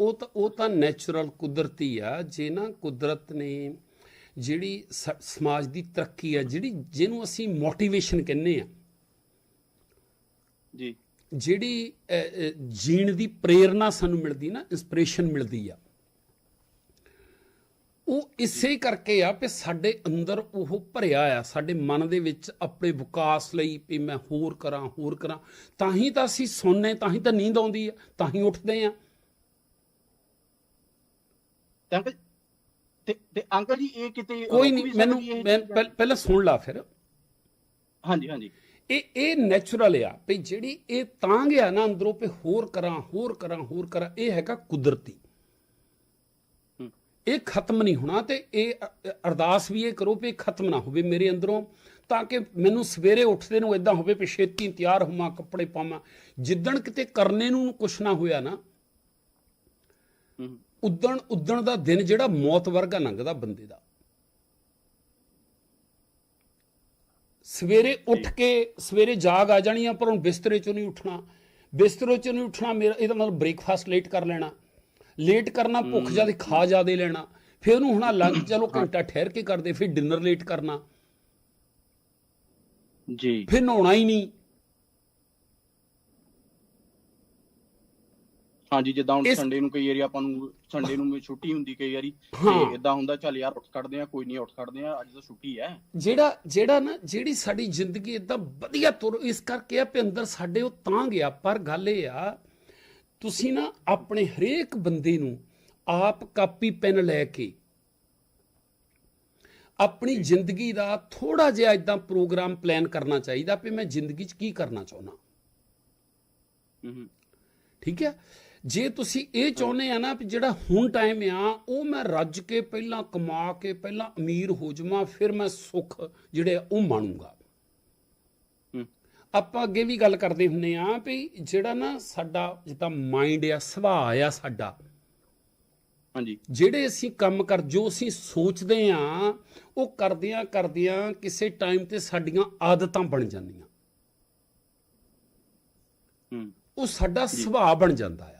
ਉਹ ਤਾਂ ਉਹ ਤਾਂ ਨੈਚੁਰਲ ਕੁਦਰਤੀ ਆ ਜੇ ਨਾ ਕੁਦਰਤ ਨੇ ਜਿਹੜੀ ਸਮਾਜ ਦੀ ਤਰੱਕੀ ਆ ਜਿਹੜੀ ਜਿਹਨੂੰ ਅਸੀਂ ਮੋਟੀਵੇਸ਼ਨ ਕਹਿੰਦੇ ਆ। ਜੀ। ਜਿਹੜੀ ਜੀਣ ਦੀ ਪ੍ਰੇਰਣਾ ਸਾਨੂੰ ਮਿਲਦੀ ਨਾ ਇਨਸਪੀਰੇਸ਼ਨ ਮਿਲਦੀ ਆ। ਉਹ ਇਸੇ ਕਰਕੇ ਆ ਕਿ ਸਾਡੇ ਅੰਦਰ ਉਹ ਭਰਿਆ ਆ ਸਾਡੇ ਮਨ ਦੇ ਵਿੱਚ ਆਪਣੇ ਵਿਕਾਸ ਲਈ ਵੀ ਮੈਂ ਹੋਰ ਕਰਾਂ ਹੋਰ ਕਰਾਂ। ਤਾਂ ਹੀ ਤਾਂ ਅਸੀਂ ਸੌਂਨੇ ਤਾਂ ਹੀ ਤਾਂ ਨੀਂਦ ਆਉਂਦੀ ਆ ਤਾਂ ਹੀ ਉੱਠਦੇ ਆ। ਤੇ ਅੰਕਲ ਤੇ ਤੇ ਅੰਕਲ ਜੀ ਇਹ ਕਿਤੇ ਕੋਈ ਨਹੀਂ ਮੈਨੂੰ ਮੈਂ ਪਹਿਲਾਂ ਸੁਣ ਲਾ ਫਿਰ। ਹਾਂਜੀ ਹਾਂਜੀ। ਇਹ ਇਹ ਨੈਚੁਰਲ ਆ ਵੀ ਜਿਹੜੀ ਇਹ ਤਾਂ ਗਿਆ ਨਾ ਅੰਦਰੋਂ ਵੀ ਹੋਰ ਕਰਾਂ ਹੋਰ ਕਰਾਂ ਹੋਰ ਕਰਾਂ ਇਹ ਹੈਗਾ ਕੁਦਰਤੀ। ਇਹ ਖਤਮ ਨਹੀਂ ਹੋਣਾ ਤੇ ਇਹ ਅਰਦਾਸ ਵੀ ਇਹ ਕਰੋ ਵੀ ਖਤਮ ਨਾ ਹੋਵੇ ਮੇਰੇ ਅੰਦਰੋਂ ਤਾਂ ਕਿ ਮੈਨੂੰ ਸਵੇਰੇ ਉੱਠਦੇ ਨੂੰ ਇਦਾਂ ਹੋਵੇ ਵੀ ਛੇਤੀ ਤਿਆਰ ਹੋਵਾਂ ਕੱਪੜੇ ਪਾਵਾਂ। ਜਿੱਦਣ ਕਿਤੇ ਕਰਨੇ ਨੂੰ ਕੁਛ ਨਾ ਹੋਇਆ ਨਾ ਉਦਣ ਉਦਣ ਦਾ ਦਿਨ ਜਿਹੜਾ ਮੌਤ ਵਰਗਾ ਲੰਘਦਾ ਬੰਦੇ ਦਾ। ਸਵੇਰੇ ਉੱਠ ਕੇ ਸਵੇਰੇ ਜਾਗ ਆ ਜਾਣੀ ਆ ਪਰ ਹੁਣ ਬਿਸਤਰੇ ਚੋਂ ਨਹੀਂ ਉੱਠਣਾ। ਬਿਸਤਰੇ ਚੋਂ ਨਹੀਂ ਉੱਠਣਾ ਮੇਰਾ ਇਹਦਾ ਮਤਲਬ ਬ੍ਰੇਕਫਾਸਟ ਲੇਟ ਕਰ ਲੈਣਾ। ਲੇਟ ਕਰਨਾ ਭੁੱਖ ਜ਼ਿਆਦਾ ਖਾ ਜਿਆਦੇ ਲੈਣਾ। ਫਿਰ ਉਹਨੂੰ ਹੁਣਾ ਲੰਚ ਚਲੋ ਘੰਟਾ ਠਹਿਰ ਕੇ ਕਰਦੇ ਫਿਰ ਡਿਨਰ ਲੇਟ ਕਰਨਾ। ਜੀ। ਫਿਰ ਨਹਾਉਣਾ ਹੀ ਨਹੀਂ। ਹਾਂਜੀ ਜਿੱਦਾਂ ਹੁਣ ਸੰਡੇ ਨੂੰ ਕਈ ਵਾਰੀ ਆਪਾਂ ਨੂੰ ਸੰਡੇ ਨੂੰ ਛੁੱਟੀ ਹੁੰਦੀ ਕਈ ਵਾਰੀ। ਤੇ ਇਦਾਂ ਹੁੰਦਾ ਚੱਲ ਯਾਰ ਉੱਠ ਖੜਦੇ ਆ ਕੋਈ ਨਹੀਂ ਉੱਠ ਖੜਦੇ ਆ ਅੱਜ ਤਾਂ ਛੁੱਟੀ ਹੈ। ਜਿਹੜਾ ਜਿਹੜਾ ਨਾ ਜਿਹੜੀ ਸਾਡੀ ਜ਼ਿੰਦਗੀ ਇਦਾਂ ਵਧੀਆ ਤੁਰ ਇਸ ਕਰਕੇ ਆ ਵੀ ਅੰਦਰ ਸਾਡੇ ਉਹ ਤਾਂ ਗਿਆ ਪਰ ਗੱਲ ਇਹ ਆ ਤੁਸੀਂ ਨਾ ਆਪਣੇ ਹਰੇਕ ਬੰਦੇ ਨੂੰ ਆਪ ਕਾਪੀ ਪੈਨ ਲੈ ਕੇ ਆਪਣੀ ਜ਼ਿੰਦਗੀ ਦਾ ਥੋੜਾ ਜਿਹਾ ਇਦਾਂ ਪ੍ਰੋਗਰਾਮ ਪਲਾਨ ਕਰਨਾ ਚਾਹੀਦਾ ਵੀ ਮੈਂ ਜ਼ਿੰਦਗੀ 'ਚ ਕੀ ਕਰਨਾ ਚਾਹੁੰਦਾ। ਠੀਕ ਹੈ? ਜੇ ਤੁਸੀਂ ਇਹ ਚਾਹੁੰਦੇ ਆ ਨਾ ਵੀ ਜਿਹੜਾ ਹੁਣ ਟਾਈਮ ਆ ਉਹ ਮੈਂ ਰੱਜ ਕੇ ਪਹਿਲਾਂ ਕਮਾ ਕੇ ਪਹਿਲਾਂ ਅਮੀਰ ਹੋ ਜਾਵਾਂ ਫਿਰ ਮੈਂ ਸੁੱਖ ਜਿਹੜੇ ਉਹ ਮਾਣੂੰਗਾ। ਹੂੰ। ਆਪਾਂ ਅੱਗੇ ਵੀ ਗੱਲ ਕਰਦੇ ਹੁੰਨੇ ਆ ਵੀ ਜਿਹੜਾ ਨਾ ਸਾਡਾ ਜਿੱਦਾਂ ਮਾਈਂਡ ਆ ਸੁਭਾਅ ਆ ਸਾਡਾ। ਹਾਂਜੀ। ਜਿਹੜੇ ਅਸੀਂ ਕੰਮ ਕਰ ਜੋ ਅਸੀਂ ਸੋਚਦੇ ਆ ਉਹ ਕਰਦਿਆਂ ਕਰਦਿਆਂ ਕਿਸੇ ਟਾਈਮ ਤੇ ਸਾਡੀਆਂ ਆਦਤਾਂ ਬਣ ਜਾਂਦੀਆਂ। ਹੂੰ। ਉਹ ਸਾਡਾ ਸੁਭਾਅ ਬਣ ਜਾਂਦਾ ਆ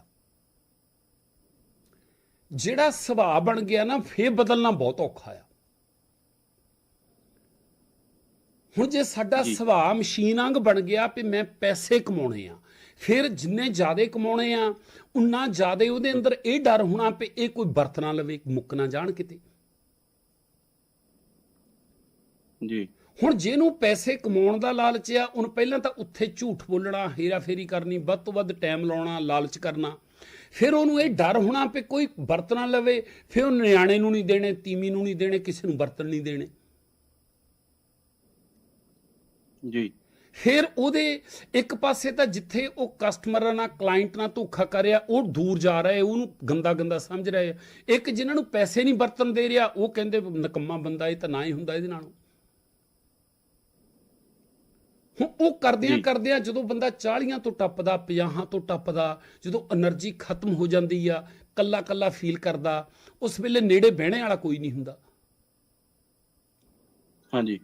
ਜਿਹੜਾ ਸੁਭਾਅ ਬਣ ਗਿਆ ਨਾ ਫੇਰ ਬਦਲਣਾ ਬਹੁਤ ਔਖਾ ਆ। ਹੁਣ ਜੇ ਸਾਡਾ। ਸੁਭਾਅ ਮਸ਼ੀਨ ਵਾਂਗ ਬਣ ਗਿਆ ਵੀ ਮੈਂ ਪੈਸੇ ਕਮਾਉਣੇ ਆ ਫਿਰ ਜਿੰਨੇ ਜ਼ਿਆਦੇ ਕਮਾਉਣੇ ਆ ਉਨਾ ਜ਼ਿਆਦੇ ਉਹਦੇ ਅੰਦਰ ਇਹ ਡਰ ਹੋਣਾ ਵੀ ਇਹ ਕੋਈ ਵਰਤ ਨਾ ਲਵੇ ਮੁੱਕ ਨਾ ਜਾਣ ਕਿਤੇ। ਜੀ। ਹੁਣ ਜਿਹਨੂੰ ਪੈਸੇ ਕਮਾਉਣ ਦਾ ਲਾਲਚ ਆ ਉਹਨੂੰ ਪਹਿਲਾਂ ਤਾਂ ਉੱਥੇ ਝੂਠ ਬੋਲਣਾ ਹੇਰਾਫੇਰੀ ਕਰਨੀ ਵੱਧ ਤੋਂ ਵੱਧ ਟਾਈਮ ਲਾਉਣਾ ਲਾਲਚ ਕਰਨਾ। ਫਿਰ ਉਹਨੂੰ ਇਹ ਡਰ ਹੋਣਾ ਵੀ ਕੋਈ ਵਰਤ ਨਾ ਲਵੇ ਫਿਰ ਉਹ ਨਿਆਣੇ ਨੂੰ ਨਹੀਂ ਦੇਣੇ ਤੀਮੀ ਨੂੰ ਨਹੀਂ ਦੇਣੇ ਕਿਸੇ ਨੂੰ ਵਰਤਣ ਨਹੀਂ ਦੇਣੇ। ਜੀ। ਫਿਰ ਉਹਦੇ ਇੱਕ ਪਾਸੇ ਤਾਂ ਜਿੱਥੇ ਉਹ ਕਸਟਮਰ ਨਾਲ ਕਲਾਇੰਟ ਨਾਲ ਧੋਖਾ ਕਰ ਰਿਹਾ ਉਹ ਦੂਰ ਜਾ ਰਿਹਾ ਹੈ, ਉਹਨੂੰ ਗੰਦਾ ਗੰਦਾ ਸਮਝ ਰਿਹਾ ਹੈ। ਇੱਕ ਜਿਨ੍ਹਾਂ ਨੂੰ ਪੈਸੇ ਨਹੀਂ ਵਰਤਣ ਦੇ ਰਿਹਾ ਉਹ ਕਹਿੰਦੇ ਨਕੰਮਾ ਬੰਦਾ ਇਹ ਤਾਂ ਨਾ ਹੀ ਹੁੰਦਾ ਇਹਦੇ ਨਾਲੋਂ। ਹੁਣ ਉਹ ਕਰਦਿਆਂ ਕਰਦਿਆਂ ਜਦੋਂ ਬੰਦਾ 40 ਤੋਂ ਟੱਪਦਾ 50 ਤੋਂ ਟੱਪਦਾ ਜਦੋਂ એનર્ਜੀ ਖਤਮ ਹੋ ਜਾਂਦੀ ਆ ਕੱਲਾ ਕੱਲਾ ਫੀਲ ਕਰਦਾ ਉਸ ਵੇਲੇ ਨੇੜੇ ਬਹਿਣੇ ਵਾਲਾ ਕੋਈ ਨਹੀਂ ਹੁੰਦਾ। ਹਾਂਜੀ।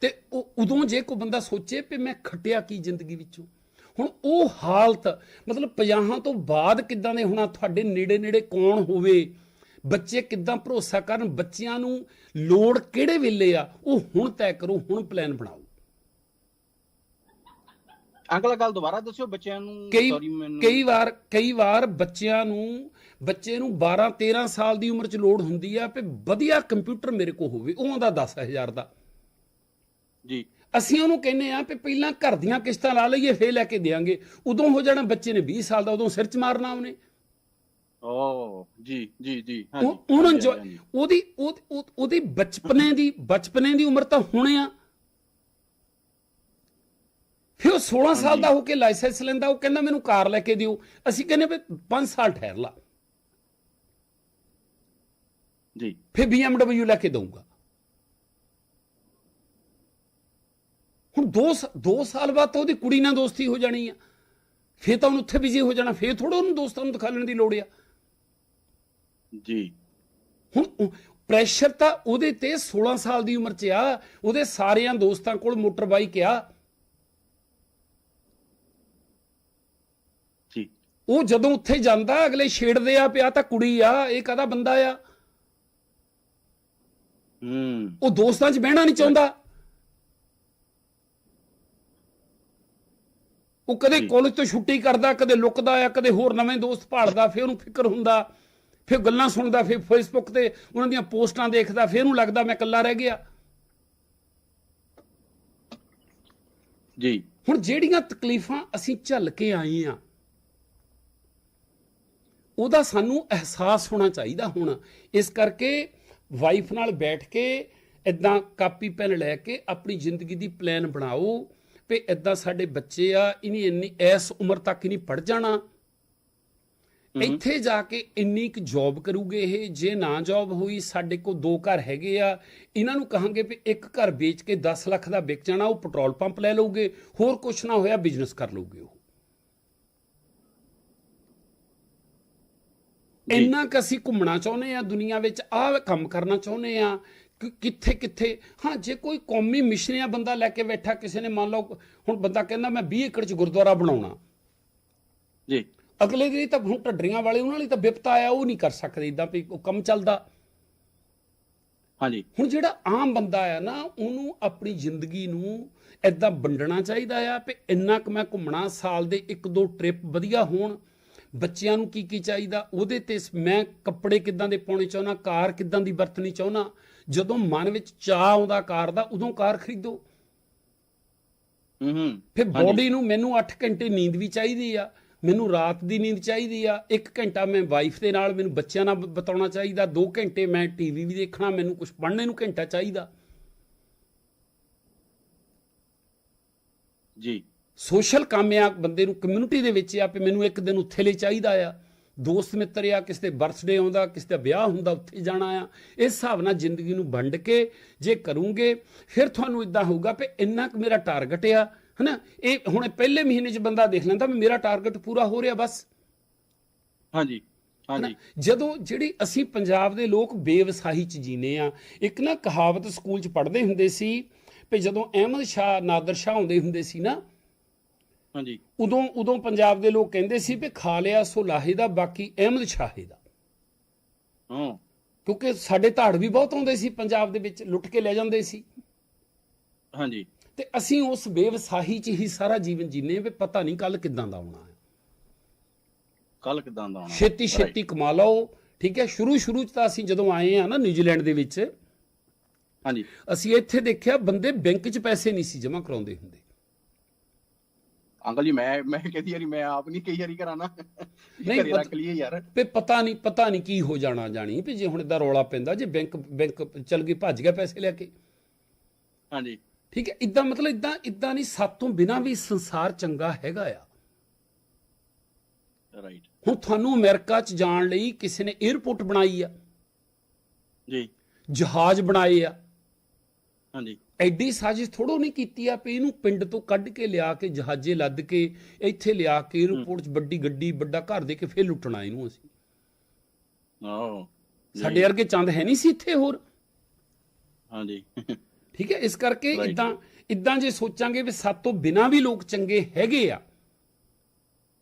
ਤੇ ਉਹ ਉਦੋਂ ਜੇ ਕੋਈ ਬੰਦਾ ਸੋਚੇ ਕਿ ਮੈਂ ਖਟਿਆ ਕੀ ਜ਼ਿੰਦਗੀ ਵਿੱਚੋਂ? ਹੁਣ ਉਹ ਹਾਲਤ ਮਤਲਬ 50 ਤੋਂ ਬਾਅਦ ਕਿੱਦਾਂ ਦੇ ਹੋਣਾ ਤੁਹਾਡੇ ਨੇੜੇ ਨੇੜੇ ਕੌਣ ਹੋਵੇ ਬੱਚੇ ਕਿੱਦਾਂ ਭਰੋਸਾ ਕਰਨ ਬੱਚਿਆਂ ਨੂੰ ਲੋੜ ਕਿਹੜੇ ਵੇਲੇ ਆ ਉਹ ਹੁਣ ਤੈਅ ਕਰੋ ਹੁਣ ਪਲਾਨ ਬਣਾਓ। ਆਹ ਗੱਲ ਦੁਬਾਰਾ ਦੱਸਿਓ ਬੱਚਿਆਂ ਨੂੰ ਸੌਰੀ ਮੈਨੂੰ ਕਈ ਵਾਰ ਕਈ ਵਾਰ ਬੱਚਿਆਂ ਨੂੰ ਬੱਚੇ ਨੂੰ 12 13 ਸਾਲ ਦੀ ਉਮਰ 'ਚ ਲੋੜ ਹੁੰਦੀ ਆ ਵੀ ਵਧੀਆ ਕੰਪਿਊਟਰ ਮੇਰੇ ਕੋਲ ਹੋਵੇ ਉਹ ਆਉਂਦਾ 10000 ਦਾ। ਜੀ। ਅਸੀਂ ਉਹਨੂੰ ਕਹਿੰਨੇ ਆ ਵੀ ਪਹਿਲਾਂ ਘਰ ਦੀਆਂ ਕਿਸ਼ਤਾਂ ਲਾ ਲਈਏ ਫੇਰ ਲੈ ਕੇ ਦੇਾਂਗੇ ਉਦੋਂ ਹੋ ਜਾਣਾ ਬੱਚੇ ਨੇ 20 ਸਾਲ ਦਾ ਉਦੋਂ ਸਿਰ 'ਚ ਮਾਰਨਾ ਉਹਨੇ। ਓ ਜੀ ਜੀ ਜੀ ਹਾਂਜੀ ਉਹ ਉਹਨੂੰ। ਉਹਦੀ ਉਹ- ਉਹ- ਉਹਦੀ ਬਚਪਨੇ ਦੀ ਬਚਪਨੇ ਦੀ ਉਮਰ ਤਾਂ ਹੁਣੇ ਆ ਫਿਰ ਉਹ 16 ਸਾਲ ਦਾ ਹੋ ਕੇ ਲਾਇਸੈਂਸ ਲੈਂਦਾ ਉਹ ਕਹਿੰਦਾ ਮੈਨੂੰ ਕਾਰ ਲੈ ਕੇ ਦਿਓ। ਅਸੀਂ ਕਹਿੰਨੇ ਵੀ 5 ਸਾਲ ਠਹਿਰ ਲਾ। ਜੀ। ਫਿਰ BMW ਲੈ ਕੇ ਦਊਗਾ। ਹੁਣ 2 2 ਸਾਲ ਬਾਅਦ ਤਾਂ ਉਹਦੀ ਕੁੜੀ ਨਾਲ ਦੋਸਤੀ ਹੋ ਜਾਣੀ ਆ। ਫਿਰ ਤਾਂ ਉਹਨੂੰ ਉੱਥੇ ਬਿਜ਼ੀ ਹੋ ਜਾਣਾ ਫਿਰ ਥੋੜਾ ਉਹਨੂੰ ਦੋਸਤਾਂ ਨੂੰ ਦਿਖਾ ਲੈਣ ਦੀ ਲੋੜ ਆ। ਜੀ। ਹੁਣ ਪ੍ਰੈਸ਼ਰ ਤਾਂ ਉਹਦੇ ਤੇ 16 ਸਾਲ ਦੀ ਉਮਰ 'ਚ ਆ ਉਹਦੇ ਸਾਰਿਆਂ ਦੋਸਤਾਂ ਕੋਲ ਮੋਟਰ ਬਾਈਕ ਆ। ਜੀ। ਉਹ ਜਦੋਂ ਉੱਥੇ ਜਾਂਦਾ ਅਗਲੇ ਛੇੜਦੇ ਆ ਪਿਆ ਤਾਂ ਕੁੜੀ ਆ ਇਹ ਕਾਹਦਾ ਬੰਦਾ ਆ? ਹੂੰ। ਉਹ ਦੋਸਤਾਂ 'ਚ ਬਹਿਣਾ ਨਹੀਂ ਚਾਹੁੰਦਾ। ਉਹ ਕਦੇ। ਕਾਲਜ ਤੋਂ ਛੁੱਟੀ ਕਰਦਾ ਕਦੇ ਲੁਕਦਾ ਆ ਕਦੇ ਹੋਰ ਨਵੇਂ ਦੋਸਤ ਭਾਲਦਾ ਫਿਰ ਉਹਨੂੰ ਫਿਕਰ ਹੁੰਦਾ। ਫਿਰ ਗੱਲਾਂ ਸੁਣਦਾ ਫਿਰ ਫੇਸਬੁੱਕ ਤੇ ਉਹਨਾਂ ਦੀਆਂ ਪੋਸਟਾਂ ਦੇਖਦਾ ਫਿਰ ਉਹਨੂੰ ਲੱਗਦਾ ਮੈਂ ਇਕੱਲਾ ਰਹਿ ਗਿਆ। ਜੀ। ਹੁਣ ਜਿਹੜੀਆਂ ਤਕਲੀਫਾਂ ਅਸੀਂ ਝੱਲ ਕੇ ਆਏ ਆ ਉਹਦਾ ਸਾਨੂੰ ਅਹਿਸਾਸ ਹੋਣਾ ਚਾਹੀਦਾ ਹੁਣ। ਇਸ ਕਰਕੇ ਵਾਈਫ ਨਾਲ ਬੈਠ ਕੇ ਇਦਾਂ ਕਾਪੀ ਪੈਨ ਲੈ ਕੇ ਆਪਣੀ ਜ਼ਿੰਦਗੀ ਦੀ ਪਲਾਨ ਬਣਾਓ ਵੀ ਇਦਾਂ ਸਾਡੇ ਬੱਚੇ ਆ ਇਨੀ ਇੰਨੀ ਇਸ ਉਮਰ ਤੱਕ ਨਹੀਂ ਪੜ ਜਾਣਾ। ਇੱਥੇ ਜਾ ਕੇ ਇੰਨੀ ਕੁ ਜੌਬ ਕਰੂਗੇ ਇਹ ਜੇ ਨਾ ਜੌਬ ਹੋਈ ਸਾਡੇ ਕੋਲ ਦੋ ਘਰ ਹੈਗੇ ਆ ਇਹਨਾਂ ਨੂੰ ਕਹਾਂਗੇ ਵੀ ਇੱਕ ਘਰ ਵੇਚ ਕੇ 10 ਲੱਖ ਦਾ ਵਿਕ ਜਾਣਾ ਉਹ ਪੈਟਰੋਲ ਪੰਪ ਲੈ ਲਓਗੇ ਹੋਰ ਕੁਛ ਨਾ ਹੋਇਆ ਬਿਜ਼ਨਸ ਕਰ ਲਓਗੇ ਉਹ। ਇੰਨਾ ਕੁ ਅਸੀਂ ਘੁੰਮਣਾ ਚਾਹੁੰਦੇ ਆ ਦੁਨੀਆ ਵਿੱਚ ਆਹ ਕੰਮ ਕਰਨਾ ਚਾਹੁੰਦੇ ਆ ਕਿੱਥੇ ਕਿੱਥੇ। ਹਾਂ ਜੇ ਕੋਈ ਕੌਮੀ ਮਿਸ਼ਨਿਆ ਬੰਦਾ ਲੈ ਕੇ ਬੈਠਾ ਕਿਸੇ ਨੇ ਮੰਨ ਲਓ ਹੁਣ ਬੰਦਾ ਕਹਿੰਦਾ ਮੈਂ 20 ਏਕੜ ਚ ਗੁਰਦੁਆਰਾ ਬਣਾਉਣਾ। ਜੀ। ਅਗਲੇ ਦੀ ਤਾਂ ਹੁਣ ਢੱਡਰੀਆਂ ਵਾਲੇ ਉਹਨਾਂ ਲਈ ਤਾਂ ਵਿਪਤਾ ਆਇਆ ਉਹ ਨਹੀਂ ਕਰ ਸਕਦੇ ਇਦਾਂ ਵੀ ਉਹ ਕੰਮ ਚੱਲਦਾ। ਹਾਂਜੀ। ਹੁਣ ਜਿਹੜਾ ਆਮ ਬੰਦਾ ਆ ਨਾ ਉਹਨੂੰ ਆਪਣੀ ਜ਼ਿੰਦਗੀ ਨੂੰ ਐਦਾਂ ਵੰਡਣਾ ਚਾਹੀਦਾ ਆ ਵੀ ਇੰਨਾ ਕੁ ਮੈਂ ਘੁੰਮਣਾ ਸਾਲ ਦੇ ਇੱਕ ਦੋ ਟ੍ਰਿਪ ਵਧੀਆ ਹੋਣ ਬੱਚਿਆਂ ਨੂੰ ਕੀ ਕੀ ਚਾਹੀਦਾ? ਉਹਦੇ ਤੇ ਮੈਂ ਕੱਪੜੇ ਕਿੱਦਾਂ ਦੇ ਪਾਉਣੇ ਚਾਹੁੰਦਾ? ਕਾਰ ਕਿੱਦਾਂ ਦੀ ਵਰਤਣੀ ਚਾਹੁੰਦਾ? ਜਦੋਂ ਮਨ ਵਿੱਚ ਚਾਹ ਆਉਂਦਾ ਕਾਰ ਦਾ ਉਦੋਂ ਕਾਰ ਖਰੀਦੋ। ਹੂੰ ਫਿਰ। ਬੋਡੀ ਨੂੰ ਮੈਨੂੰ 8 ਘੰਟੇ ਨੀਂਦ ਵੀ ਚਾਹੀਦੀ ਆ। ਮੈਨੂੰ ਰਾਤ ਦੀ ਨੀਂਦ ਚਾਹੀਦੀ ਆ। 1 ਘੰਟਾ ਮੈਂ ਵਾਈਫ ਦੇ ਨਾਲ ਮੈਨੂੰ ਬੱਚਿਆਂ ਨਾਲ ਬਿਤਾਉਣਾ ਚਾਹੀਦਾ। 2 ਘੰਟੇ ਮੈਂ ਟੀਵੀ ਵੀ ਦੇਖਣਾ ਮੈਨੂੰ ਕੁਝ ਪੜ੍ਹਨੇ ਨੂੰ ਘੰਟਾ ਚਾਹੀਦਾ। ਜੀ। ਸੋਸ਼ਲ ਕੰਮ ਆ ਬੰਦੇ ਨੂੰ ਕਮਿਊਨਿਟੀ ਦੇ ਵਿੱਚ ਆ ਵੀ ਮੈਨੂੰ ਇੱਕ ਦਿਨ ਉੱਥੇ ਲਈ ਚਾਹੀਦਾ ਆ। ਦੋਸਤ ਮਿੱਤਰ ਆ ਕਿਸੇ ਦੇ ਬਰਥਡੇ ਆਉਂਦਾ ਕਿਸੇ ਦਾ ਵਿਆਹ ਹੁੰਦਾ ਉੱਥੇ ਜਾਣਾ ਆ। ਇਸ ਹਿਸਾਬ ਨਾਲ ਜ਼ਿੰਦਗੀ ਨੂੰ ਵੰਡ ਕੇ ਜੇ ਕਰੂੰਗੇ ਫਿਰ ਤੁਹਾਨੂੰ ਇਦਾਂ ਹੋਊਗਾ ਵੀ ਇੰਨਾ ਕੁ ਮੇਰਾ ਟਾਰਗੇਟ ਆ ਹਨਾ? ਇਹ ਹੁਣ ਪਹਿਲੇ ਮਹੀਨੇ 'ਚ ਬੰਦਾ ਦੇਖ ਲੈਂਦਾ ਵੀ ਮੇਰਾ ਟਾਰਗੇਟ ਪੂਰਾ ਹੋ ਰਿਹਾ ਬਸ। ਹਾਂਜੀ ਹਾਂਜੀ? ਜਦੋਂ ਜਿਹੜੀ ਅਸੀਂ ਪੰਜਾਬ ਦੇ ਲੋਕ ਬੇਵਸਾਹੀ ਚ ਜੀਨੇ ਆ ਇੱਕ ਨਾ ਕਹਾਵਤ ਸਕੂਲ ਚ ਪੜ੍ਹਦੇ ਹੁੰਦੇ ਸੀ ਵੀ ਜਦੋਂ ਅਹਿਮਦ ਸ਼ਾਹ ਨਾਦਰ ਸ਼ਾਹ ਆਉਂਦੇ ਹੁੰਦੇ ਸੀ ਨਾ ਹਾਂਜੀ। ਉਦੋਂ ਉਦੋਂ ਪੰਜਾਬ ਦੇ ਲੋਕ ਕਹਿੰਦੇ ਸੀ ਵੀ ਖਾ ਲਿਆ ਸੋ ਲਾਹੇ ਦਾ ਬਾਕੀ ਅਹਿਮਦ ਸ਼ਾਹੇ ਦਾ। ਹਾਂ। ਕਿਉਂਕਿ ਸਾਡੇ ਧਾੜ ਵੀ ਬਹੁਤ ਆਉਂਦੇ ਸੀ ਪੰਜਾਬ ਦੇ ਵਿੱਚ ਲੁੱਟ ਕੇ ਲੈ ਜਾਂਦੇ ਸੀ। ਹਾਂਜੀ। ਤੇ ਅਸੀਂ ਉਸ ਬੇਵਸਾਹੀ ਚ ਹੀ ਸਾਰਾ ਜੀਵਨ ਜੀਨੇ ਵੀ ਪਤਾ ਨਹੀਂ ਕੱਲ ਕਿੱਦਾਂ ਦਾ ਆਉਣਾ ਹੈ। ਕੱਲ ਕਿਦਾਂ ਦਾ ਆਉਣਾ ਛੇਤੀ ਛੇਤੀ ਕਮਾ ਲਓ ਠੀਕ ਹੈ? ਸ਼ੁਰੂ ਸ਼ੁਰੂ ਚ ਤਾਂ ਅਸੀਂ ਜਦੋਂ ਆਏ ਆ ਨਾ ਨਿਊਜ਼ੀਲੈਂਡ ਦੇ ਵਿੱਚ ਹਾਂਜੀ। ਅਸੀਂ ਇੱਥੇ ਦੇਖਿਆ ਬੰਦੇ ਬੈਂਕ 'ਚ ਪੈਸੇ ਨਹੀਂ ਸੀ ਜਮ੍ਹਾਂ ਕਰਾਉਂਦੇ ਹੁੰਦੇ। ਅੰਕਲ ਜੀ ਮੈਂ ਮੈਂ ਕਹਿੰਦੀ ਯਾਰੀ ਮੈਂ ਆਪ ਨਹੀਂ ਕਈ ਵਾਰੀ ਕਰਾਣਾ ਨਹੀਂ, ਰੱਖ ਲਈਏ ਯਾਰ। ਵੀ ਪਤਾ ਨਹੀਂ ਪਤਾ ਨਹੀਂ ਕੀ ਹੋ ਜਾਣਾ ਜਾਣੀ ਵੀ ਜੇ ਹੁਣ ਇਦਾਂ ਰੌਲਾ ਪੈਂਦਾ ਜੇ ਬੈਂਕ ਬੈਂਕ ਚਲ ਗਈ ਭੱਜ ਗਿਆ ਪੈਸੇ ਲੈ ਕੇ। ਹਾਂਜੀ। ਠੀਕ ਹੈ ਇਦਾਂ ਮਤਲਬ ਇਦਾਂ ਇਦਾਂ ਨਹੀਂ ਸਾਤੋਂ ਬਿਨਾ ਵੀ ਸੰਸਾਰ ਚੰਗਾ ਹੈਗਾ ਆ। ਰਾਈਟ ਹੁਣ ਤੁਹਾਨੂੰ ਅਮਰੀਕਾ 'ਚ ਜਾਣ ਲਈ ਕਿਸੇ ਨੇ 에ਅਰਪੋਰਟ ਬਣਾਈ ਆ। ਜੀ। ਜਹਾਜ਼ ਬਣਾਏ ਆ। ਹਾਂਜੀ। ਐਡੀ ਸਾਜ਼ਿਸ਼ ਥੋੜੋ ਨਹੀਂ ਕੀਤੀ ਆ ਵੀ ਇਹਨੂੰ ਪਿੰਡ ਤੋਂ ਕੱਢ ਕੇ ਲਿਆ ਕੇ ਜਹਾਜ਼ੇ ਲੱਦ ਕੇ ਇੱਥੇ ਲਿਆ ਕੇ 에ਅਰਪੋਰਟ 'ਚ ਵੱਡੀ ਗੱਡੀ ਵੱਡਾ ਘਰ ਦੇ ਕੇ ਫੇਰ ਲੁੱਟਣਾ ਇਹਨੂੰ ਅਸੀਂ। ਓ ਸਾਡੇ ਵਰਗੇ ਚੰਦ ਹੈ ਨਹੀਂ ਸੀ ਇੱਥੇ ਹੋਰ। ਹਾਂਜੀ। ਠੀਕ ਹੈ ਇਸ ਕਰਕੇ. ਇਦਾਂ ਇਦਾਂ ਜੇ ਸੋਚਾਂਗੇ ਵੀ ਸਾਤੋਂ ਬਿਨਾ ਵੀ ਲੋਕ ਚੰਗੇ ਹੈਗੇ ਆ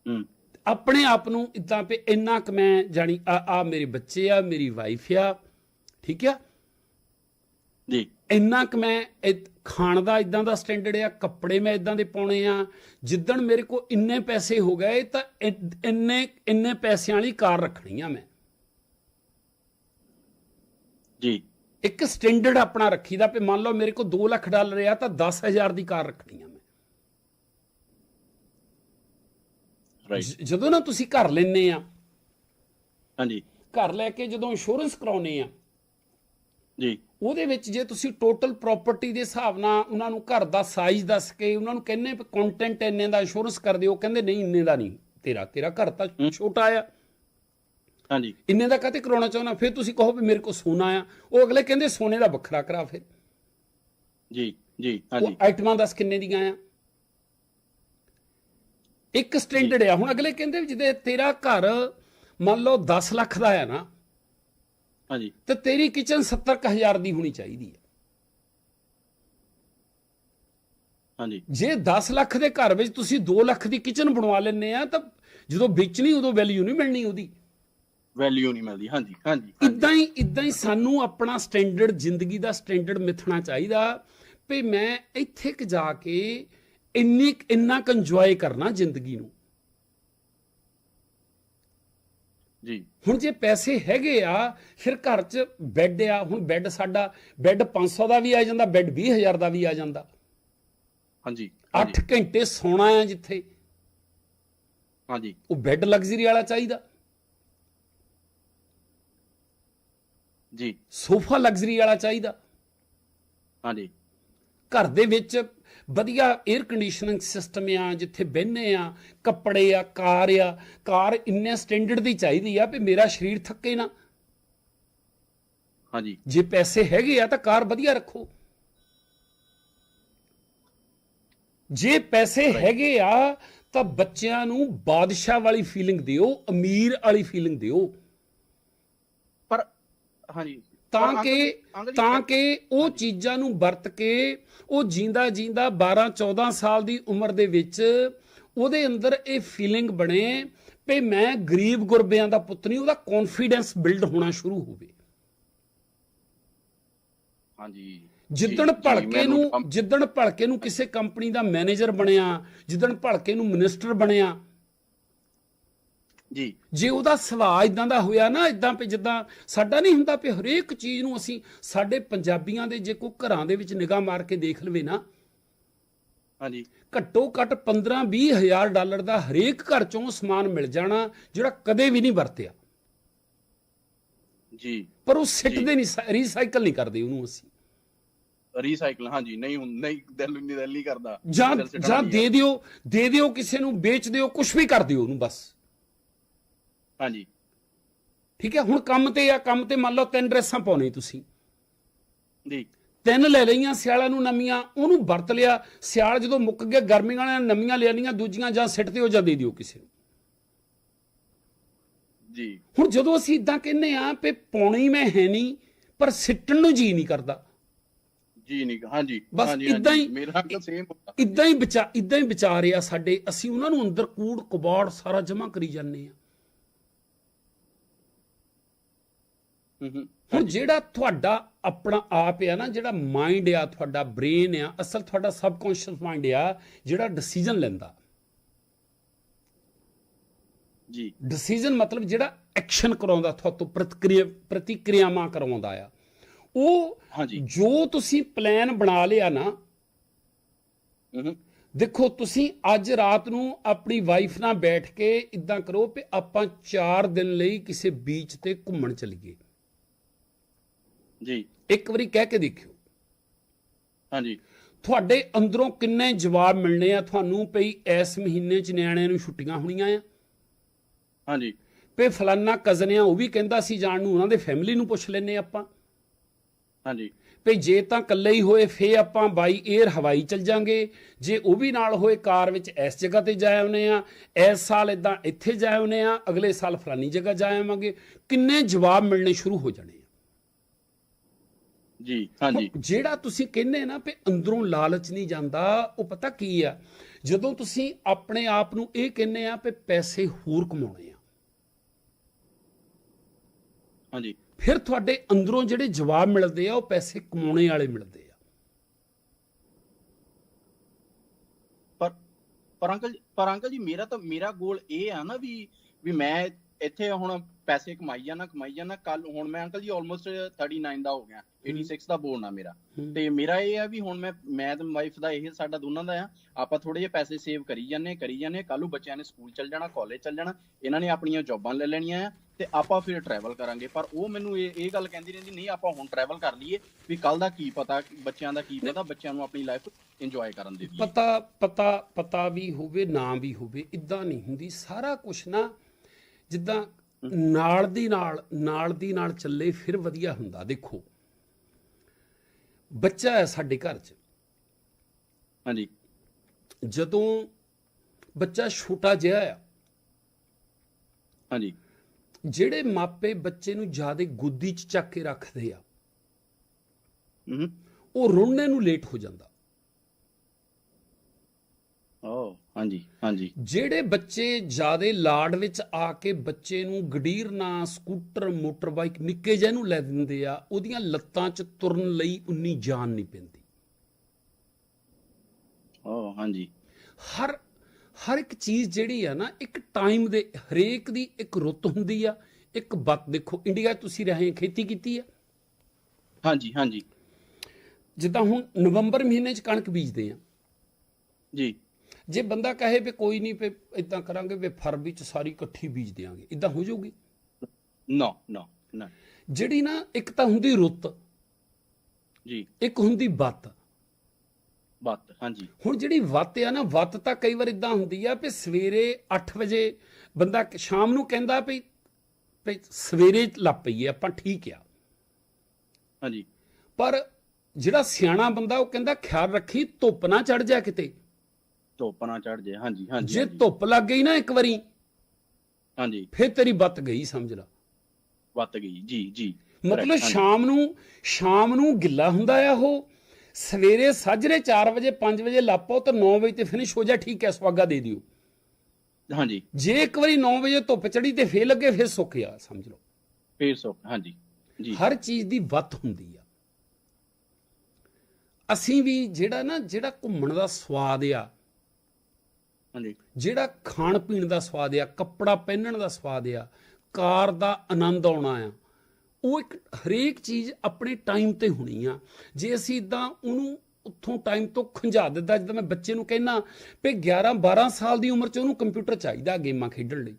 ਹੂੰ। ਆਪਣੇ ਆਪ ਨੂੰ ਇਦਾਂ ਵੀ ਇੰਨਾ ਕੁ ਮੈਂ ਆ ਆ ਮੇਰੇ ਬੱਚੇ ਆ ਮੇਰੀ ਵਾਈਫ ਆ ਠੀਕ ਆ ਜੀ। ਇੰਨਾ ਕੁ ਮੈਂ ਖਾਣ ਦਾ ਇਦਾਂ ਦਾ ਸਟੈਂਡਰਡ ਆ ਕੱਪੜੇ ਮੈਂ ਇਦਾਂ ਦੇ ਪਾਉਣੇ ਆ। ਜਿੱਦਣ ਮੇਰੇ ਕੋਲ ਇੰਨੇ ਪੈਸੇ ਹੋ ਗਏ ਤਾਂ ਇੰਨੇ ਇੰਨੇ ਪੈਸਿਆਂ ਵਾਲੀ ਕਾਰ ਰੱਖਣੀ ਆ ਮੈਂ। ਜੀ। ਇੱਕ ਸਟੈਂਡਰਡ ਆਪਣਾ ਰੱਖੀਦਾ ਵੀ ਮੰਨ ਲਓ ਮੇਰੇ ਕੋਲ 2 ਲੱਖ ਡਾਲਰ ਆ ਤਾਂ 10000 ਦੀ ਕਾਰ ਰੱਖਣੀ ਆ ਮੈਂ। ਰਾਈਟ ਜਦੋਂ ਨਾ ਤੁਸੀਂ ਘਰ ਲੈਨੇ ਆ। ਹਾਂਜੀ। ਘਰ ਲੈ ਕੇ ਜਦੋਂ ਇੰਸ਼ੋਰੈਂਸ ਕਰਾਉਨੇ ਆ। ਜੀ। ਉਹਦੇ ਵਿੱਚ ਜੇ ਤੁਸੀਂ ਟੋਟਲ ਪ੍ਰਾਪਰਟੀ ਦੇ ਹਿਸਾਬ ਨਾਲ ਉਹਨਾਂ ਨੂੰ ਘਰ ਦਾ ਸਾਈਜ਼ ਦੱਸ ਕੇ ਉਹਨਾਂ ਨੂੰ ਕਹਿੰਨੇ ਕੰਟੈਂਟ ਇੰਨੇ ਦਾ ਇੰਸ਼ੋਰੈਂਸ ਕਰ ਦਿਓ ਕਹਿੰਦੇ ਨਹੀਂ ਇੰਨੇ ਦਾ ਨਹੀਂ ਤੇਰਾ ਤੇਰਾ ਘਰ ਤਾਂ ਛੋਟਾ ਆ। ਹਾਂਜੀ। ਇੰਨੇ ਦਾ ਕਾਤੇ ਕਰਾਉਣਾ ਚਾਹੁੰਦਾ? ਫਿਰ ਤੁਸੀਂ ਕਹੋ ਵੀ ਮੇਰੇ ਕੋਲ ਸੋਨਾ ਆ। ਉਹ ਅਗਲੇ ਕਹਿੰਦੇ ਸੋਨੇ ਦਾ ਵੱਖਰਾ ਕਰਾ ਫਿਰ। ਜੀ ਜੀ ਉਹ ਹਾਂਜੀ ਆਈਟਮਾਂ ਦੱਸ ਕਿੰਨੇ ਦੀਆਂ ਆ? ਇੱਕ ਸਟੈਂਡਰਡ ਆ। ਹੁਣ ਅਗਲੇ ਕਹਿੰਦੇ ਵੀ ਜਿਹਦੇ ਤੇਰਾ ਘਰ ਮੰਨ ਲਓ 10 ਲੱਖ ਦਾ ਆ ਨਾ ਹਾਂਜੀ। ਤੇ ਤੇਰੀ ਕਿਚਨ 70000 ਦੀ ਹੋਣੀ ਚਾਹੀਦੀ ਹੈ। ਹਾਂਜੀ। ਜੇ 10 ਲੱਖ ਦੇ ਘਰ ਵਿੱਚ ਤੁਸੀਂ 2 ਲੱਖ ਦੀ ਕਿਚਨ ਬਣਵਾ ਲੈਂਦੇ ਆ ਤਾਂ ਜਦੋਂ ਵੇਚਣੀ ਉਦੋਂ ਵੈਲਿਊ ਨਹੀਂ ਮਿਲਣੀ ਉਹਦੀ। ਵੈਲਿਊ ਨਹੀਂ ਮਿਲਦੀ। ਹਾਂਜੀ ਹਾਂਜੀ। ਇਦਾਂ ਹੀ ਇਦਾਂ ਹੀ ਸਾਨੂੰ ਆਪਣਾ ਸਟੈਂਡਰਡ ਜ਼ਿੰਦਗੀ ਦਾ ਸਟੈਂਡਰਡ ਮਿਥਣਾ ਚਾਹੀਦਾ ਵੀ ਮੈਂ ਇੱਥੇ ਕ ਜਾ ਕੇ ਇੰਨੀ ਇੰਨਾ ਕੁ ਇੰਜੋਏ ਕਰਨਾ ਜ਼ਿੰਦਗੀ ਨੂੰ। ਜੀ। ਹੁਣ ਜੇ ਪੈਸੇ ਹੈਗੇ ਆ ਫਿਰ ਘਰ 'ਚ ਬੈੱਡ ਆ ਹੁਣ ਬੈੱਡ ਸਾਡਾ ਬੈੱਡ 500 ਦਾ ਵੀ ਆ ਜਾਂਦਾ ਬੈੱਡ 20000 ਦਾ ਵੀ ਆ ਜਾਂਦਾ। ਹਾਂਜੀ 8 ਘੰਟੇ ਸੌਣਾ ਆ ਜਿੱਥੇ। ਹਾਂਜੀ। ਉਹ ਬੈੱਡ ਲਗਜ਼ਰੀ ਵਾਲਾ ਚਾਹੀਦਾ। ਜੀ। ਸੋਫਾ ਲਗਜ਼ਰੀ ਵਾਲਾ ਚਾਹੀਦਾ। ਹਾਂਜੀ। ਘਰ ਦੇ ਵਿੱਚ ਵਧੀਆ 에ਅਰ ਕੰਡੀਸ਼ਨਿੰਗ ਸਿਸਟਮ ਆ ਜਿੱਥੇ ਬਹਿੰਨੇ ਆ ਕੱਪੜੇ ਆ ਕਾਰ ਆ ਕਾਰ ਇੰਨੇ ਸਟੈਂਡਰਡ ਦੀ ਚਾਹੀਦੀ ਆ ਵੀ ਮੇਰਾ ਸਰੀਰ ਥੱਕੇ ਨਾ। ਹਾਂਜੀ। ਜੇ ਪੈਸੇ ਹੈਗੇ ਆ ਤਾਂ ਕਾਰ ਵਧੀਆ ਰੱਖੋ। ਜੇ ਪੈਸੇ ਹੈਗੇ ਆ ਤਾਂ ਬੱਚਿਆਂ ਨੂੰ ਬਾਦਸ਼ਾਹ ਵਾਲੀ ਫੀਲਿੰਗ ਦਿਓ ਅਮੀਰ ਵਾਲੀ ਫੀਲਿੰਗ ਦਿਓ। ਪਰ ਹਾਂਜੀ। ਤਾਂ ਕਿ ਤਾਂ ਕਿ ਉਹ ਚੀਜ਼ਾਂ ਨੂੰ ਵਰਤ ਕੇ ਉਹ ਜਿੰਦਾ ਜਿੰਦਾ 12 14 ਸਾਲ ਦੀ ਉਮਰ ਦੇ ਵਿੱਚ ਉਹਦੇ ਅੰਦਰ ਇਹ ਫੀਲਿੰਗ ਬਣੇ ਵੀ ਮੈਂ ਗਰੀਬ ਗੁਰਬਿਆਂ ਦਾ ਪੁੱਤ ਨਹੀਂ ਉਹਦਾ ਕੌਨਫੀਡੈਂਸ ਬਿਲਡ ਹੋਣਾ ਸ਼ੁਰੂ ਹੋਵੇ ਹਾਂਜੀ। ਜਿੱਦਣ ਭਲਕੇ ਨੂੰ ਜਿੱਦਣ ਭਲਕੇ ਨੂੰ ਕਿਸੇ ਕੰਪਨੀ ਦਾ ਮੈਨੇਜਰ ਬਣਿਆ ਜਿੱਦਣ ਭਲਕੇ ਨੂੰ ਮਿਨਿਸਟਰ ਬਣਿਆ ਜੀ। ਜੇ ਉਹਦਾ ਸੁਭਾਅ ਇਦਾਂ ਦਾ ਹੋਇਆ ਨਾ ਇਦਾਂ ਪੇ ਜਿੱਦਾਂ ਸਾਡਾ ਨਹੀਂ ਹੁੰਦਾ ਪਏ ਹਰੇਕ ਚੀਜ਼ ਨੂੰ ਅਸੀਂ ਸਾਡੇ ਪੰਜਾਬੀਆਂ ਦੇ ਜੇ ਕੋਈ ਘਰਾਂ ਦੇ ਵਿੱਚ ਨਿਗਾਹ ਮਾਰ ਕੇ ਦੇਖ ਲਵੇ ਨਾ ਹਾਂਜੀ। ਘੱਟੋ ਘੱਟ 15 20 ਹਜ਼ਾਰ ਡਾਲਰ ਦਾ ਹਰੇਕ ਘਰ ਚੋਂ ਸਮਾਨ ਮਿਲ ਜਾਣਾ ਜਿਹੜਾ ਕਦੇ ਵੀ ਨਹੀਂ ਵਰਤਿਆ। ਜੀ। ਪਰ ਉਹ ਸਿੱਟਦੇ ਨਹੀਂ ਰੀਸਾਈਕਲ ਨਹੀਂ ਕਰਦੇ ਉਹਨੂੰ ਅਸੀਂ। ਰੀਸਾਈਕਲ ਹਾਂਜੀ ਨਹੀਂ ਹੁਣ ਨਹੀਂ ਦਿਲ ਨਹੀਂ ਦਿਲ ਨਹੀਂ ਕਰਦਾ। ਜਾਂ ਜਾਂ ਦੇ। ਦਿਓ ਦੇ ਦਿਓ ਕਿਸੇ ਨੂੰ ਵੇਚ ਦਿਓ ਕੁਝ ਵੀ ਕਰ ਦਿਓ ਉਹਨੂੰ ਬਸ। ਹਾਂਜੀ। ਠੀਕ ਹੈ ਹੁਣ ਕੰਮ ਤੇ ਆ ਕੰਮ ਤੇ ਮੰਨ ਲਓ ਤਿੰਨ ਡਰੈਸਾਂ ਪਾਉਣੀ ਤੁਸੀਂ। ਜੀ। ਤਿੰਨ ਲੈ ਲਈਆਂ ਸਿਆਲਾਂ ਨੂੰ ਨਵੀਆਂ ਉਹਨੂੰ ਵਰਤ ਲਿਆ ਸਿਆਲ ਜਦੋਂ ਮੁੱਕ ਗਿਆ ਗਰਮੀਆਂ ਵਾਲੀਆਂ ਨਵੀਆਂ ਲੈਣੀਆਂ ਦੂਜੀਆਂ ਜਾਂ ਸਿੱਟ ਦਿਓ ਜਾਂ ਦੇ ਦਿਓ ਕਿਸੇ ਨੂੰ। ਜੀ। ਹੁਣ ਜਦੋਂ ਅਸੀਂ ਇਦਾਂ ਕਹਿੰਨੇ ਆ ਵੀ ਪਾਉਣੀ ਮੈਂ ਹੈ ਨਹੀਂ ਪਰ ਸਿੱਟਣ ਨੂੰ ਜੀ ਨਹੀਂ ਕਰਦਾ। ਜੀ ਨਹੀਂ ਹਾਂਜੀ ਬਸ ਹਾਂਜੀ, ਹੀ- ਮੇਰਾ ਤਾਂ ਸੇਮ ਇਦਾਂ ਹੀ ਵਿਚਾ ਇਦਾਂ ਹੀ ਵਿਚਾਰੇ ਆ ਸਾਡੇ। ਅਸੀਂ ਉਹਨਾਂ ਨੂੰ ਅੰਦਰ ਕੂੜ ਕਬਾੜ ਸਾਰਾ ਜਮ੍ਹਾਂ ਕਰੀ ਜਾਂਦੇ ਆ ਹੂੰ ਹੂੰ ਹੁਣ ਜਿਹੜਾ ਤੁਹਾਡਾ ਆਪਣਾ ਆਪ ਆ ਨਾ ਜਿਹੜਾ ਮਾਈਂਡ ਆ ਤੁਹਾਡਾ ਬ੍ਰੇਨ ਆ ਅਸਲ ਤੁਹਾਡਾ ਸਬਕੌਂਸ਼ੀਅਸ ਮਾਈਂਡ ਆ ਜਿਹੜਾ ਡਿਸੀਜਨ ਲੈਂਦਾ। ਜੀ। ਡਿਸੀਜਨ ਮਤਲਬ ਜਿਹੜਾ ਐਕਸ਼ਨ ਕਰਾਉਂਦਾ ਤੁਹਾਤੋਂ ਪ੍ਰਤੀਕਿਰਿਆ ਪ੍ਰਤੀਕਿਰਿਆਵਾਂ ਕਰਵਾਉਂਦਾ ਆ। ਉਹ ਹਾਂਜੀ। ਜੋ ਤੁਸੀਂ ਪਲਾਨ ਬਣਾ ਲਿਆ ਨਾ ਦੇਖੋ ਤੁਸੀਂ ਅੱਜ ਰਾਤ ਨੂੰ ਆਪਣੀ ਵਾਈਫ ਨਾਲ ਬੈਠ ਕੇ ਇਦਾਂ ਕਰੋ ਕਿ ਆਪਾਂ 4 ਦਿਨ ਲਈ ਕਿਸੇ ਬੀਚ ਤੇ ਘੁੰਮਣ ਚੱਲੀਏ। ਜੀ। ਇੱਕ ਵਾਰੀ ਕਹਿ ਕੇ ਦੇਖਿਓ। ਹਾਂਜੀ। ਤੁਹਾਡੇ ਅੰਦਰੋਂ ਕਿੰਨੇ ਜਵਾਬ ਮਿਲਣੇ ਆ? ਤੁਹਾਨੂੰ ਪਈ ਇਸ ਮਹੀਨੇ ਚ ਨਿਆਣਿਆਂ ਨੂੰ ਛੁੱਟੀਆਂ ਹੋਣੀਆਂ ਆ? ਹਾਂਜੀ। ਪੇ ਫਲਾਨਾ ਕਜ਼ਨ ਆ ਉਹ ਵੀ ਕਹਿੰਦਾ ਸੀ ਜਾਣ ਨੂੰ ਉਹਨਾਂ ਦੇ ਫੈਮਿਲੀ ਨੂੰ ਪੁੱਛ ਲੈਨੇ ਆਪਾਂ। ਹਾਂਜੀ। ਭਈ ਜੇ ਤਾਂ ਇਕੱਲੇ ਹੀ ਹੋਏ ਫੇ ਆਪਾਂ ਬਾਈ 에ਅਰ ਹਵਾਈ ਚੱਲ ਜਾਾਂਗੇ। ਜੇ ਉਹ ਵੀ ਨਾਲ ਹੋਏ ਕਾਰ ਵਿੱਚ ਇਸ ਜਗ੍ਹਾ ਤੇ ਜਾ ਆਉਨੇ ਆ। ਇਸ ਸਾਲ ਇਦਾਂ ਇੱਥੇ ਜਾ ਆਉਨੇ ਆ ਅਗਲੇ ਸਾਲ ਫਲਾਨੀ ਜਗ੍ਹਾ ਜਾ ਆਵਾਂਗੇ। ਕਿੰਨੇ ਜਵਾਬ ਮਿਲਣੇ ਸ਼ੁਰੂ ਹੋ ਜਾਣੇ? ਜੀ ਹਾਂਜੀ। ਜਿਹੜਾ ਤੁਸੀਂ ਕਹਿੰਦੇ ਨਾ ਵੀ ਅੰਦਰੋਂ ਲਾਲਚ ਨਹੀਂ ਜਾਂਦਾ ਉਹ ਪਤਾ ਕੀ ਆ? ਜਦੋਂ ਤੁਸੀਂ ਆਪਣੇ ਆਪ ਨੂੰ ਇਹ ਕਹਿੰਦੇ ਆ ਵੀ ਪੈਸੇ ਹੋਰ ਕਮਾਉਣੇ ਆ। ਹਾਂਜੀ। ਫਿਰ ਤੁਹਾਡੇ ਅੰਦਰੋਂ ਜਿਹੜੇ ਜਵਾਬ ਮਿਲਦੇ ਆ ਉਹ ਪੈਸੇ ਕਮਾਉਣੇ ਵਾਲੇ ਮਿਲਦੇ ਆ। ਪਰ ਪਰ ਅੰਕਲ ਪਰ ਅੰਕਲ ਜੀ ਮੇਰਾ ਤਾਂ ਮੇਰਾ ਗੋਲ ਇਹ ਆ ਨਾ ਵੀ ਵੀ ਮੈਂ ਇੱਥੇ ਹੁਣ ਪੈਸੇ ਕਮਾਈ ਜਾਣਾ ਕਮਾਈ ਜਾਣਾ। ਕੱਲ ਹੁਣ ਮੈਂ ਅੰਕਲ ਜੀ ਆਲਮੋਸਟ 39 ਦਾ ਹੋ ਗਿਆ। 86 ਦਾ ਬੋਰਨ ਆ ਮੇਰਾ। ਤੇ ਮੇਰਾ ਇਹ ਆ ਵੀ ਹੁਣ ਮੈਂ ਮੈਂ ਤੇ ਵਾਈਫ ਦਾ ਇਹ ਸਾਡਾ ਦੋਨਾਂ ਦਾ ਆ। ਆਪਾਂ ਥੋੜੇ ਜਿਹੇ ਪੈਸੇ ਸੇਵ ਕਰੀ ਜਾਂਦੇ ਕਰੀ ਜਾਂਦੇ। ਕੱਲ ਨੂੰ ਬੱਚਿਆਂ ਨੇ ਸਕੂਲ ਚੱਲ ਜਾਣਾ ਕਾਲਜ ਚੱਲ ਜਾਣਾ। ਇਹਨਾਂ ਨੇ ਆਪਣੀਆਂ ਜੌਬਾਂ ਲੈ ਲੈਣੀਆਂ ਆ ਤੇ ਆਪਾਂ ਫਿਰ ਟਰੈਵਲ ਕਰਾਂਗੇ। ਪਰ ਉਹ ਮੈਨੂੰ ਇਹ ਇਹ ਗੱਲ ਕਹਿੰਦੀ ਰਹਿੰਦੀ ਨਹੀਂ ਆਪਾਂ ਹੁਣ ਟਰੈਵਲ ਕਰ ਲਈਏ ਵੀ ਕੱਲ ਦਾ ਕੀ ਪਤਾ ਬੱਚਿਆਂ ਦਾ ਕੀ ਪਤਾ ਬੱਚਿਆਂ ਨੂੰ ਆਪਣੀ ਲਾਈਫ ਇੰਜੋਏ ਕਰਨ ਦੇ ਦਈਏ ਪਤਾ ਪਤਾ ਪਤਾ ਵੀ ਹੋਵੇ ਨਾ ਵੀ ਹੋਵੇ ਇਦਾਂ ਨਹੀਂ ਹੁੰਦੀ। ਸਾਰਾ ਕੁਝ ਨਾ ਜਿੱਦਾਂ ਨਾਲ ਦੀ ਨਾਲ ਨਾਲ ਦੀ ਨਾਲ ਚੱਲੇ ਫਿਰ ਵਧੀਆ ਹੁੰਦਾ ਦੇਖੋ। ਬੱਚਾ ਹੈ ਸਾਡੇ ਘਰ 'ਚ। ਹਾਂਜੀ। ਜਦੋਂ ਬੱਚਾ ਛੋਟਾ ਜਿਹਾ ਆ ਹਾਂਜੀ। ਜਿਹੜੇ ਮਾਪੇ ਬੱਚੇ ਨੂੰ ਜ਼ਿਆਦਾ ਗੋਦੀ 'ਚ ਚੱਕ ਕੇ ਰੱਖਦੇ ਆ ਹੂੰ। ਉਹ ਰੋਣੇ ਨੂੰ ਲੇਟ ਹੋ ਜਾਂਦਾ ਓ ਹਾਂਜੀ ਹਾਂਜੀ। ਜਿਹੜੇ ਬੱਚੇ ਜਿਆਦੇ ਲਾਡ ਵਿੱਚ ਆ ਕੇ ਬੱਚੇ ਨੂੰ ਗਡੀਰਨਾ ਸਕੂਟਰ ਮੋਟਰ ਬਾਈਕ ਨਿੱਕੇ ਜਿਹੇ ਨੂੰ ਲੈ ਦਿੰਦੇ ਆ ਉਹਦੀਆਂ ਲੱਤਾਂ 'ਚ ਤੁਰਨ ਲਈ ਉਨੀ ਜਾਨ ਨਹੀਂ ਪੈਂਦੀ। ਓ ਹਾਂਜੀ। ਹਰ ਹਰ ਇੱਕ ਚੀਜ਼ ਜਿਹੜੀ ਆ ਨਾ ਇੱਕ ਟਾਈਮ ਦੇ ਹਰੇਕ ਦੀ ਇੱਕ ਰੁੱਤ ਹੁੰਦੀ ਆ। ਇੱਕ ਬੱਤ ਦੇਖੋ ਇੰਡੀਆ ਤੁਸੀਂ ਰਹੇ ਖੇਤੀ ਕੀਤੀ ਆ? ਹਾਂਜੀ ਹਾਂਜੀ। ਜਿੱਦਾਂ ਹੁਣ ਨਵੰਬਰ ਮਹੀਨੇ 'ਚ ਕਣਕ ਬੀਜਦੇ ਆ। ਜੀ। ਜੇ ਬੰਦਾ ਕਹੇ ਵੀ ਕੋਈ ਨਹੀਂ ਵੀ ਇਦਾਂ ਕਰਾਂਗੇ ਵੀ ਫਰਵਰੀ 'ਚ ਸਾਰੀ ਇਕੱਠੀ ਬੀਜ ਦਿਆਂਗੇ ਇਦਾਂ ਹੋ ਜਾਊਗੀ? ਨੋ ਨੋ ਨਾ। ਜਿਹੜੀ ਨਾ ਇੱਕ ਤਾਂ ਹੁੰਦੀ ਰੁੱਤ ਜੀ। ਇੱਕ ਹੁੰਦੀ ਬੱਤ ਬਾਤ ਹਾਂਜੀ। ਹੁਣ ਜਿਹੜੀ ਵੱਤ ਆ ਨਾ ਵੱਤ ਤਾਂ ਕਈ ਵਾਰ ਇਦਾਂ ਹੁੰਦੀ ਆ ਵੀ ਸਵੇਰੇ 8 ਵਜੇ ਬੰਦਾ ਸ਼ਾਮ ਨੂੰ ਕਹਿੰਦਾ ਵੀ ਵੀ ਸਵੇਰੇ ਲੱਪ ਪਈ ਆ ਆਪਾਂ ਠੀਕ ਆ। ਹਾਂਜੀ। ਪਰ ਜਿਹੜਾ ਸਿਆਣਾ ਬੰਦਾ ਉਹ ਕਹਿੰਦਾ ਖਿਆਲ ਰੱਖੀ ਧੁੱਪ ਨਾ ਚੜ ਜਾ ਕਿਤੇ। ਧੁੱਪ ਨਾ ਚੜ ਜੇ। ਹਾਂਜੀ ਹਾਂਜੀ ਜੇ। ਧੁੱਪ ਲੱਗ ਗਈ ਨਾ ਇੱਕ ਵਾਰੀ ਹਾਂਜੀ। ਫਿਰ ਤੇਰੀ ਬੱਤ ਗਈ ਸਮਝ ਲਾ। ਵੱਤ ਗਈ ਜੀ ਜੀ। ਮਤਲਬ। ਸ਼ਾਮ ਨੂੰ ਸ਼ਾਮ ਨੂੰ ਗਿੱਲਾ ਹੁੰਦਾ ਆ ਉਹ। ਸਵੇਰੇ ਸਾਜਰੇ 4 ਵਜੇ 5 ਵਜੇ ਲਾਪੋ ਤਾਂ 9 ਵਜੇ ਤੇ ਫਿਨਿਸ਼ ਹੋ ਜਾ ਠੀਕ ਹੈ ਸਵਾਗਾ ਦੇ ਦਿਓ। ਹਾਂਜੀ। ਜੇ ਇੱਕ ਵਾਰੀ 9 ਵਜੇ ਧੁੱਪ ਚੜੀ ਤੇ ਫੇਰ ਲੱਗੇ ਫੇਰ ਸੁੱਕ ਗਿਆ ਸਮਝ ਲਓ। ਫੇਰ ਸੋ ਹਾਂਜੀ। ਜੀ। ਹਰ ਚੀਜ਼ ਦੀ ਵੱਤ ਹੁੰਦੀ ਆ। ਅਸੀਂ ਵੀ ਜਿਹੜਾ ਨਾ ਜਿਹੜਾ ਘੁੰਮਣ ਦਾ ਸਵਾਦ ਆ ਹਾਂਜੀ। ਜਿਹੜਾ ਖਾਣ ਪੀਣ ਦਾ ਸਵਾਦ ਆ ਕੱਪੜਾ ਪਹਿਨਣ ਦਾ ਸਵਾਦ ਆ ਕਾਰ ਦਾ ਆਨੰਦ ਆਉਣਾ ਆ ਉਹ ਇੱਕ ਹਰੇਕ ਚੀਜ਼ ਆਪਣੇ ਟਾਈਮ ਤੇ ਹੋਣੀ ਆ। ਜੇ ਅਸੀਂ ਇਦਾਂ ਉਹਨੂੰ ਉੱਥੋਂ ਟਾਈਮ ਤੋਂ ਖੰਜਾ ਦਿੱਤਾ ਜਿੱਦਾਂ ਮੈਂ ਬੱਚੇ ਨੂੰ ਕਹਿਣਾ ਵੀ 11 12 ਸਾਲ ਦੀ ਉਮਰ 'ਚ ਉਹਨੂੰ ਕੰਪਿਊਟਰ ਚਾਹੀਦਾ ਗੇਮਾਂ ਖੇਡਣ ਲਈ।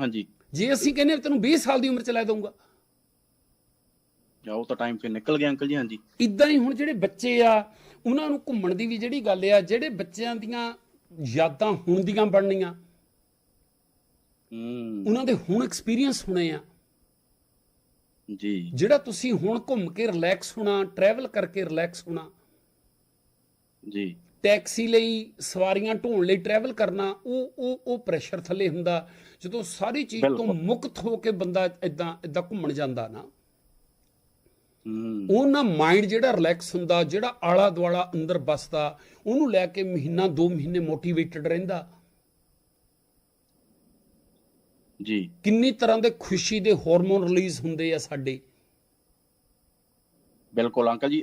ਹਾਂਜੀ। ਜੇ ਅਸੀਂ ਕਹਿੰਦੇ ਤੈਨੂੰ 20 ਸਾਲ ਦੀ ਉਮਰ 'ਚ ਲੈ ਦਊਂਗਾ। ਜਾਓ ਤਾਂ ਟਾਈਮ ਫਿਰ ਨਿਕਲ ਗਿਆ ਅੰਕਲ ਜੀ ਹਾਂਜੀ। ਇਦਾਂ ਹੀ ਹੁਣ ਜਿਹੜੇ ਬੱਚੇ ਆ ਉਹਨਾਂ ਨੂੰ ਘੁੰਮਣ ਦੀ ਵੀ ਜਿਹੜੀ ਗੱਲ ਆ ਜਿਹੜੇ ਬੱਚਿਆਂ ਦੀਆਂ ਯਾਦਾਂ ਹੁਣ ਦੀਆਂ ਬਣਨੀਆਂ। ਹੂੰ। ਉਹਨਾਂ ਦੇ ਹੁਣ ਐਕਸਪੀਰੀਅੰਸ ਹੋਣੇ ਆ। ਜੀ। ਜਿਹੜਾ ਤੁਸੀਂ ਹੁਣ ਘੁੰਮ ਕੇ ਰਿਲੈਕਸ ਹੋਣਾ ਟਰੈਵਲ ਕਰਕੇ ਰਿਲੈਕਸ ਹੋਣਾ। ਜੀ। ਟੈਕਸੀ ਲਈ ਸਵਾਰੀਆਂ ਢੋਣ ਲਈ ਟਰੈਵਲ ਕਰਨਾ ਉਹ ਉਹ ਉਹ ਪ੍ਰੈਸ਼ਰ ਥੱਲੇ ਹੁੰਦਾ। ਜਦੋਂ ਸਾਰੀ ਚੀਜ਼ ਤੋਂ। ਮੁਕਤ ਹੋ ਕੇ ਬੰਦਾ ਇਦਾਂ ਇਦਾਂ ਘੁੰਮਣ ਜਾਂਦਾ ਨਾ। ਉਹਨਾਂ ਮਾਈਂਡ ਜਿਹੜਾ ਰਿਲੈਕਸ ਹੁੰਦਾ ਜਿਹੜਾ ਆਲਾ ਦੁਆਲਾ ਅੰਦਰ ਬਸਦਾ ਉਹਨੂੰ ਲੈ ਕੇ ਮਹੀਨਾ 2 ਮਹੀਨੇ ਮੋਟੀਵੇਟਡ ਰਹਿੰਦਾ। ਜੀ। ਕਿੰਨੀ ਤਰ੍ਹਾਂ ਦੇ ਖੁਸ਼ੀ ਦੇ ਹਾਰਮੋਨ ਰਿਲੀਜ਼ ਹੁੰਦੇ ਆ ਸਾਡੇ। ਬਿਲਕੁਲ ਅੰਕਲ ਜੀ।